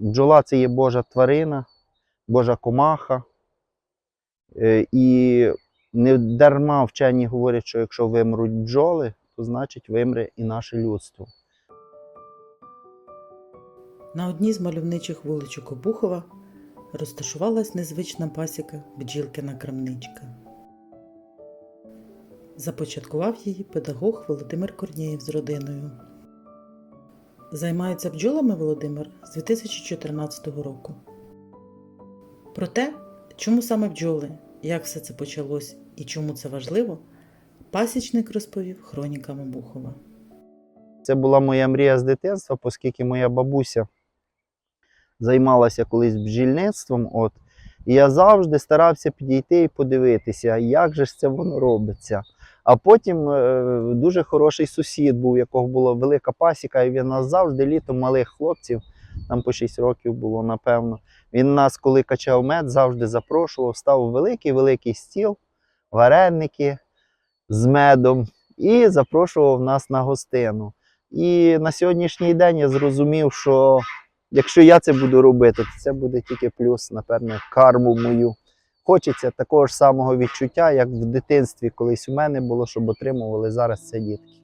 Бджола це є Божа тварина, Божа комаха. Е, І не дарма вчені говорять, що якщо вимруть бджоли, то значить вимре і наше людство. На одній з мальовничих вуличок Обухова розташувалась незвична пасіка бджілкина крамничка. Започаткував її педагог Володимир Корнієв з родиною. Займається бджолами Володимир з 2014 року. Про те, чому саме бджоли, як все це почалось і чому це важливо, пасічник розповів хронікам Обухова. Це була моя мрія з дитинства, оскільки моя бабуся займалася колись бджільництвом. От, і я завжди старався підійти і подивитися, як же ж це воно робиться. А потім е, дуже хороший сусід був, якого була велика пасіка, і він нас завжди літом малих хлопців, там по 6 років було, напевно. Він нас, коли качав мед, завжди запрошував, ставив великий-великий стіл, вареники з медом і запрошував нас на гостину. І на сьогоднішній день я зрозумів, що якщо я це буду робити, то це буде тільки плюс, напевне, карму мою. Хочеться такого ж самого відчуття, як в дитинстві колись у мене було, щоб отримували зараз це дітки.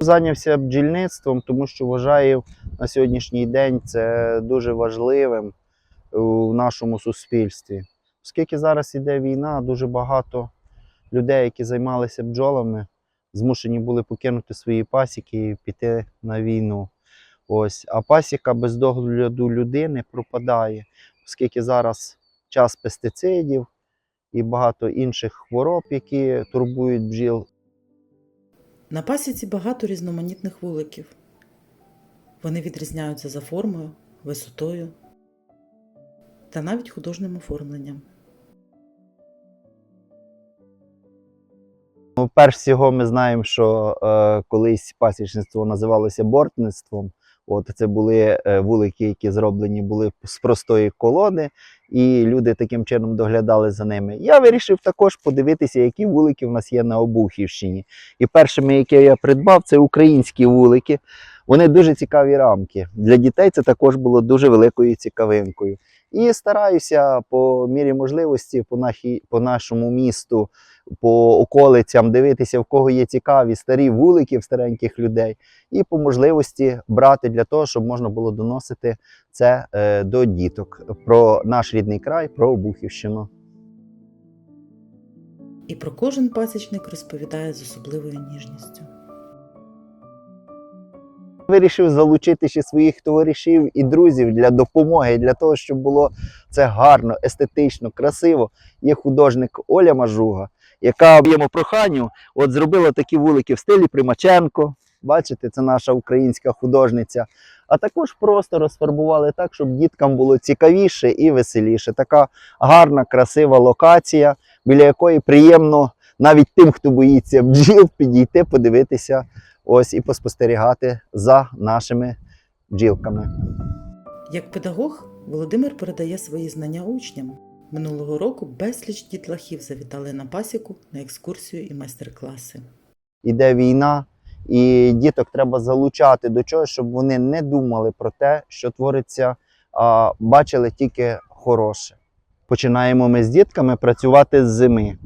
Зайнявся бджільництвом, тому що вважаю на сьогоднішній день це дуже важливим у нашому суспільстві. Оскільки зараз іде війна, дуже багато людей, які займалися бджолами, змушені були покинути свої пасіки і піти на війну. Ось. А пасіка без догляду людини пропадає, оскільки зараз час пестицидів і багато інших хвороб, які турбують бджіл. На пасіці багато різноманітних вуликів. Вони відрізняються за формою, висотою та навіть художнім оформленням. Ну, перш всього, ми знаємо, що е, колись пасічництво називалося бортництвом. От це були е, вулики, які зроблені були з простої колони, і люди таким чином доглядали за ними. Я вирішив також подивитися, які вулики в нас є на Обухівщині. І першими, які я придбав, це українські вулики. Вони дуже цікаві рамки. Для дітей це також було дуже великою цікавинкою. І стараюся по мірі можливості по, нашій, по нашому місту, по околицям дивитися, в кого є цікаві старі вулики стареньких людей, і по можливості брати для того, щоб можна було доносити це е, до діток про наш рідний край, про Обухівщину. І про кожен пасічник розповідає з особливою ніжністю. Вирішив залучити ще своїх товаришів і друзів для допомоги, для того, щоб було це гарно, естетично, красиво. Є художник Оля Мажуга, яка об'ємо проханню от зробила такі вулики в стилі Примаченко. Бачите, це наша українська художниця. А також просто розфарбували так, щоб діткам було цікавіше і веселіше. Така гарна, красива локація, біля якої приємно навіть тим, хто боїться бджіл, підійти, подивитися ось і поспостерігати за нашими бджілками. Як педагог, Володимир передає свої знання учням. Минулого року безліч дітлахів завітали на пасіку на екскурсію і майстер-класи. Іде війна, і діток треба залучати до чого, щоб вони не думали про те, що твориться, а бачили тільки хороше. Починаємо ми з дітками працювати з зими.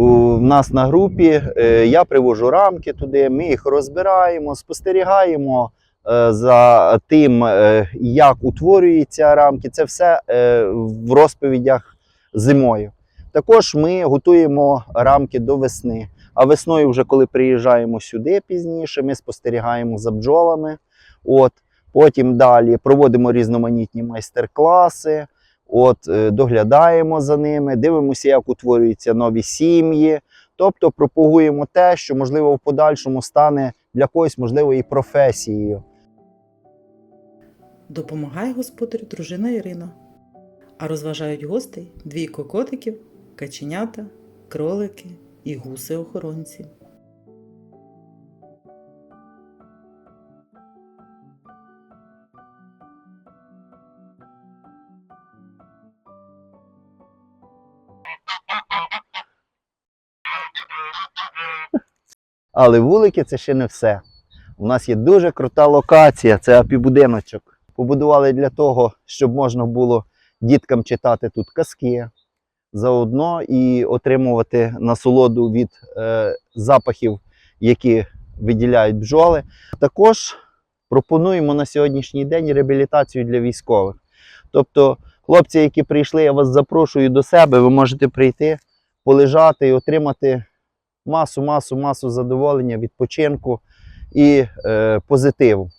У нас на групі е, я привожу рамки туди, ми їх розбираємо, спостерігаємо е, за тим, е, як утворюються рамки. Це все в розповідях зимою. Також ми готуємо рамки до весни. А весною, вже коли приїжджаємо сюди пізніше, ми спостерігаємо за бджолами. От, потім далі проводимо різноманітні майстер-класи. От, е, доглядаємо за ними, дивимося, як утворюються нові сім'ї. Тобто пропагуємо те, що можливо в подальшому стане для когось можливо і професією. Допомагає господарю дружина Ірина. А розважають гостей двійко котиків, каченята, кролики і гуси-охоронці. Але вулики це ще не все. У нас є дуже крута локація, це апібудиночок. Побудували для того, щоб можна було діткам читати тут казки, заодно і отримувати насолоду від е, запахів, які виділяють бджоли. Також пропонуємо на сьогоднішній день реабілітацію для військових. Тобто, хлопці, які прийшли, я вас запрошую до себе, ви можете прийти, полежати і отримати масу, масу, масу задоволення, відпочинку і е, позитиву.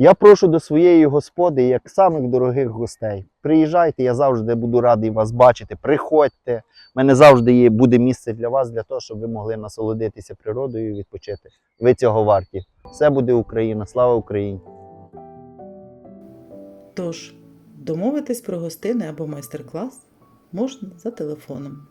Я прошу до своєї господи, як самих дорогих гостей. Приїжджайте, я завжди буду радий вас бачити. Приходьте. У мене завжди буде місце для вас, для того, щоб ви могли насолодитися природою і відпочити. Ви цього варті. Все буде Україна. Слава Україні! Тож, домовитись про гостини або майстер-клас можна за телефоном